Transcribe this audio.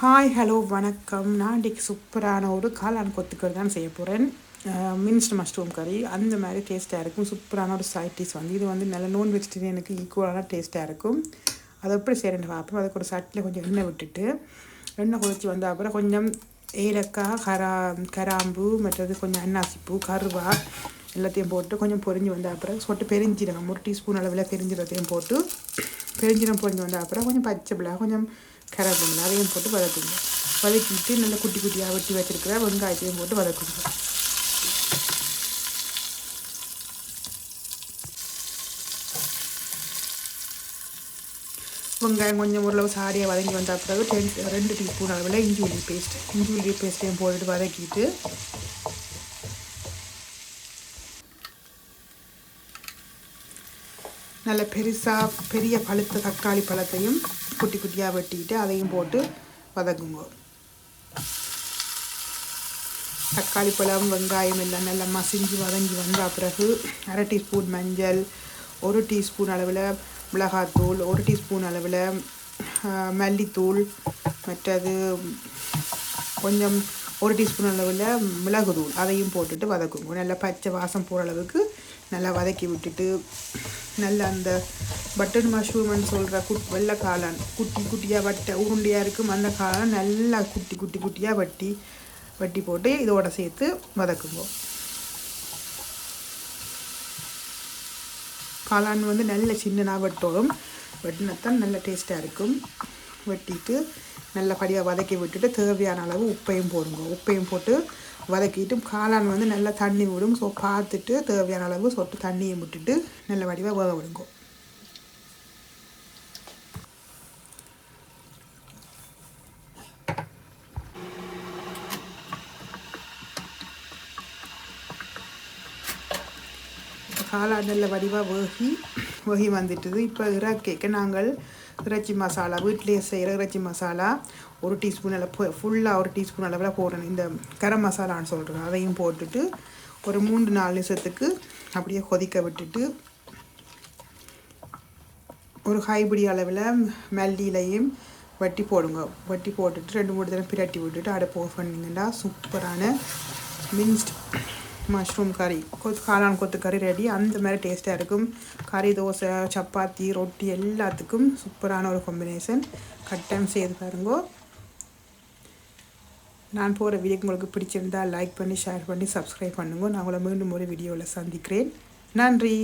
Hi hello வணக்கம். நான் இன்றைக்கி சூப்பரான ஒரு காளான் கொத்துக்கறி தான் செய்ய போகிறேன் மின்ஸ்ட் மஷ்ரூம் கறி அந்த மாதிரி டேஸ்ட்டாக இருக்கும். சூப்பரான ஒரு சைட் டிஷ் வந்து. இது வந்து நல்ல நான் வெஜிடேரியனுக்கு ஈக்குவலான டேஸ்ட்டாக இருக்கும். அதை எப்படி செய்கிறேன்னு பார்ப்போம். அதுக்கு ஒரு சட்டில் கொஞ்சம் எண்ணெய் விட்டுட்டு எண்ணெய் கொதிச்சு வந்த அப்புறம் கொஞ்சம் ஏலக்காய் கரா கராம்பு மற்றது கொஞ்சம் அன்னாசிப்பூ கருவா எல்லாத்தையும் போட்டு கொஞ்சம் பொரிஞ்சு வந்த அப்புறம் சொட்டு பெருஞ்சீரகம் ஒரு டீஸ்பூன் அளவில் பெரிஞ்சீரத்தையும் போட்டு பெருஞ்சீரம் பொரிஞ்சு வந்த அப்புறம் கொஞ்சம் பச்சை மிளகா கொஞ்சம் கரப்புங்க அதையும் போட்டு வதக்குங்க. வதக்கிட்டு நல்லா குட்டி குட்டியாக வெட்டி வச்சுருக்கிற வெங்காயத்தையும் போட்டு வதக்குங்க. வெங்காயம் கொஞ்சம் ஓரளவு சாரியாக வதங்கி வந்த பிறகு டென் ரெண்டு டீஸ்பூன் அளவில் இஞ்சி உள்ளி பேஸ்ட் இஞ்சி உள்ளி பேஸ்ட்டையும் போட்டுட்டு வதக்கிட்டு நல்ல பெருசாக பெரிய பழுத்த தக்காளி பழத்தையும் குட்டி குட்டியாக வெட்டிக்கிட்டு அதையும் போட்டு வதக்குங்க. தக்காளி பழம் வெங்காயம் எல்லாம் நல்லா மசிஞ்சு வதங்கி வந்த பிறகு அரை டீஸ்பூன் மஞ்சள் ஒரு டீஸ்பூன் அளவில் மிளகாத்தூள் ஒரு டீஸ்பூன் அளவில் மல்லித்தூள் மற்றது கொஞ்சம் ஒரு டீஸ்பூன் அளவில் மிளகுதூள் அதையும் போட்டுட்டு வதக்குங்க. நல்லா பச்சை வாசம் போகிற அளவுக்கு நல்லா வதக்கி விட்டுட்டு நல்லா அந்த பட்டன் மஷ்ரூம்னு சொல்கிற குட் வெள்ளை காளான் குட்டி குட்டியாக வட்ட உருண்டையாக இருக்கும் அந்த காளான் நல்லா குட்டி குட்டி குட்டியாக வட்டி வட்டி போட்டு இதோட சேர்த்து வதக்குவோம் காளான் வந்து நல்ல சின்னனாக வெட்டோடும் வெட்டினத்தான் நல்ல டேஸ்ட்டாக இருக்கும். வெட்டிட்டு நல்லபடியாக வதக்கி விட்டுட்டு தேவையான அளவு உப்பையும் போடுங்க. உப்பையும் போட்டு வதக்கிட்டு காளான் வந்து நல்லா தண்ணி விடும். ஸோ பார்த்துட்டு தேவையான அளவு சொட்டு தண்ணியை விட்டுட்டு நல்ல வடிவாக வேக விடுங்க. காளான் நல்ல வடிவாக வேகி வேகி வந்துட்டுது. இப்போ இறக்கைக்கு நாங்கள் இறைச்சி மசாலா வீட்டிலேயே செய்கிற இறைச்சி மசாலா ஒரு டீஸ்பூன் அளவு ஃபுல்லாக ஒரு டீஸ்பூன் அளவில் போடணும். இந்த கரம் மசாலான்னு சொல்கிறேன் அதையும் போட்டுட்டு ஒரு மூன்று நாலு நிமிஷத்துக்கு அப்படியே கொதிக்க விட்டுட்டு ஒரு ஹைபிடி அளவில் மல்லியிலையும் வட்டி போடுங்க. வட்டி போட்டுட்டு ரெண்டு மூணு தடவை பிரட்டி விட்டுட்டு அடுப்பு ஆஃப் பண்ணிங்கன்னா சூப்பரான மின்ஸ்ட் மஷ்ரூம் கறி கொத்து காளான் கொத்து கறி ரெடி அந்த மாதிரி டேஸ்ட்டாக இருக்கும். கறி தோசை சப்பாத்தி ரொட்டி எல்லாத்துக்கும் சூப்பரான ஒரு காம்பினேஷன் கட்டாயம் செய்து பாருங்கோ. நான் போகிற வீடியோ உங்களுக்கு பிடிச்சிருந்தால் லைக் பண்ணி ஷேர் பண்ணி சப்ஸ்கிரைப் பண்ணுங்க. நான் உங்களை மீண்டும் ஒரு வீடியோவில் சந்திக்கிறேன். நன்றி.